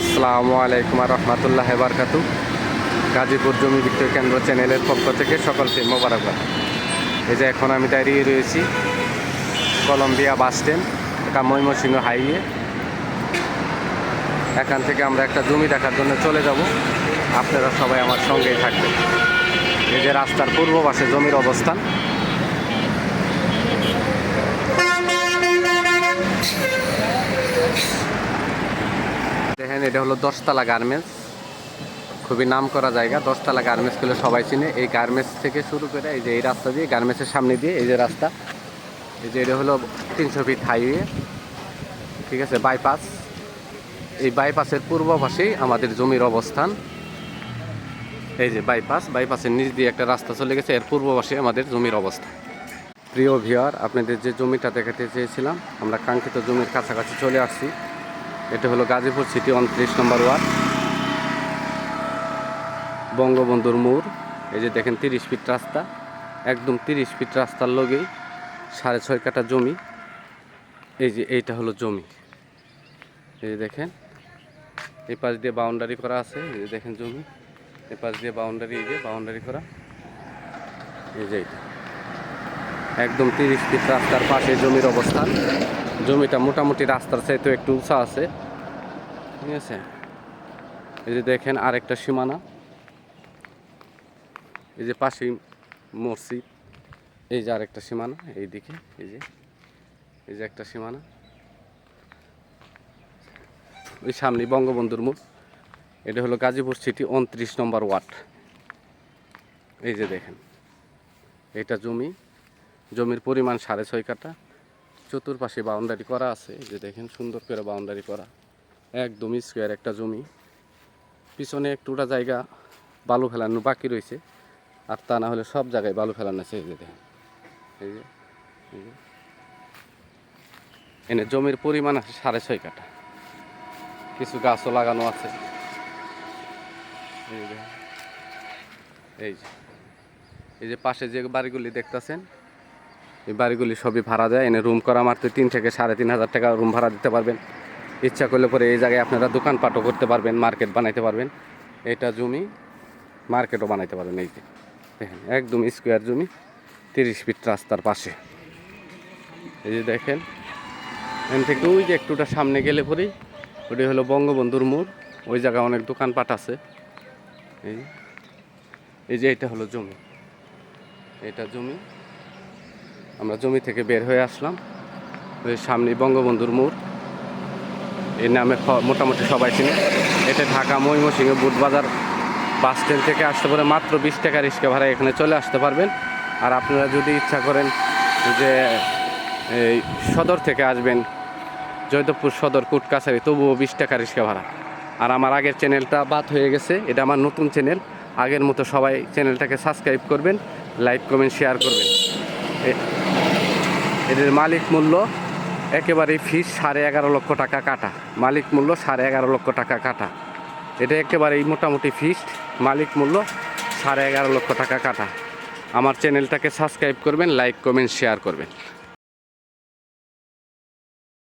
আসসালামু আলাইকুম রহমতুল্লাহ বারকাতু। গাজীপুর জমি বিক্রয় কেন্দ্র চ্যানেলের পক্ষ থেকে সকলকে মোবারকবাদ। এই যে এখন আমি দাঁড়িয়ে রয়েছি কলম্বিয়া বাস স্ট্যান্ড এটা ময়মনসিংহ হাইওয়ে। এখান থেকে আমরা একটা জমি দেখার জন্য চলে যাব। আপনারা সবাই আমার সঙ্গেই থাকবেন। এই যে রাস্তার পূর্ব পাশে জমির অবস্থান দেখেন, এটা হলো দশতলা গার্মেন্টস। খুবই নাম করা জায়গা, দশতলা গার্মেন্টসগুলো সবাই চিনে। এই গার্মেন্টস থেকে শুরু করে এই যে এই রাস্তা দিয়ে, গার্মেন্টসের সামনে দিয়ে এই যে রাস্তা, এই যে এটা হলো তিনশো ফিট হাইওয়ে, ঠিক আছে, বাইপাস। এই বাইপাসের পূর্ব পাশেই আমাদের জমির অবস্থান। এই যে বাইপাস, বাইপাসের নিচ দিয়ে একটা রাস্তা চলে গেছে, এর পূর্ব আমাদের জমির অবস্থান প্রিয় ভিওর আপনাদের যে জমিটা দেখাতে চেয়েছিলাম, আমরা কাঙ্ক্ষিত জমির কাছাকাছি চলে আসছি। এটা হলো গাজীপুর সিটি উনত্রিশ নম্বর ওয়ার্ড। বঙ্গবন্ধুর মোড়, এই যে দেখেন তিরিশ ফিট রাস্তা, একদম তিরিশ ফিট রাস্তার লগেই সাড়ে ছয় কাটা জমি। এই যে এইটা হলো জমি। এই যে দেখেন, এই পাশ দিয়ে বাউন্ডারি করা আছে, এই যে দেখেন জমি। এই পাশ দিয়ে বাউন্ডারি এই যে বাউন্ডারি করা। এই যে এইটা। একদম তিরিশ ফিট রাস্তার পাশে জমির অবস্থান। জমিটা মোটামুটি রাস্তার চাইতে একটু উঁচা আছে। ঠিক আছে? এই যে দেখেন আরেকটা সীমানা। এই যে পাশে মসজিদ। এই যে আরেকটা সীমানা, এইদিকে, এই যে এই যে একটা সীমানা। ওই সামনে বঙ্গবন্ধুর মুখ এটা হলো গাজীপুর সিটি উনত্রিশ নম্বর ওয়ার্ড। এই যে দেখেন, এটা জমি। জমির পরিমাণ সাড়ে ছয় কাটা চতুর্পাশে বাউন্ডারি করা আছে যে দেখেন সুন্দর করে বাউন্ডারি করা। একদমই স্কোয়ার একটা জমি। পিছনে একটুটা জায়গা বালু ফেলানো বাকি রয়েছে, আর তা না হলে সব জায়গায় বালু ফেলানো আছে, এই যে দেখেন। এই যে এই যে। এনে জমির পরিমাণ আছে সাড়ে ছয় কাটা কিছু গাছও লাগানো আছে। এই যে এই যে পাশে যে বাড়িগুলি দেখতেছেন এই বাড়িগুলি সবই ভাড়া দেয়। এনে রুম করা মাত্র তিন থেকে সাড়ে তিন হাজার টাকা রুম ভাড়া দিতে পারবেন। ইচ্ছা করলে পরে এই জায়গায় আপনারা দোকানপাটও করতে পারবেন মার্কেট বানাইতে পারবেন। এটা জমি মার্কেটও বানাইতে পারবেন এই যে। দেখেন, একদম স্কোয়ার জমি, তিরিশ ফিট রাস্তার পাশে। এই যে দেখেন, এখান থেকে ওই যে একটুটা সামনে গেলে পরেই ওটি হলো বঙ্গবন্ধুর মোড়। ওই জায়গায় অনেক দোকানপাট আছে। এই এই যে এটা হলো জমি। এটা জমি। আমরা জমি থেকে বের হয়ে আসলাম। ওই সামনে বঙ্গবন্ধুর মোড়। এই নামে মোটামুটি সবাই চিনে। এটা ঢাকা ময়মনসিংহ বুধবাজার বাস স্ট্যান্ড থেকে আসতে পারে মাত্র বিশ টাকা রিক্সা ভাড়া এখানে চলে আসতে পারবেন। আর আপনারা যদি ইচ্ছা করেন যে এই সদর থেকে আসবেন, জয়দেবপুর সদর কোর্ট কাছারি, তবুও বিশ টাকা রিক্সা ভাড়া। আর আমার আগের চ্যানেলটা বাদ হয়ে গেছে, এটা আমার নতুন চ্যানেল। আগের মতো সবাই চ্যানেলটাকে সাবস্ক্রাইব করবেন, লাইক, কমেন্ট, শেয়ার করবেন। এদের মালিক মূল্য একেবারেই ফিস সাড়ে এগারো লক্ষ টাকা কাটা। মালিক মূল্য সাড়ে এগারো লক্ষ টাকা কাটা। এটা একেবারেই মোটামুটি ফিক্সড মালিক মূল্য সাড়ে এগারো লক্ষ টাকা কাটা। আমার চ্যানেলটাকে সাবস্ক্রাইব করবেন লাইক কমেন্ট শেয়ার করবেন।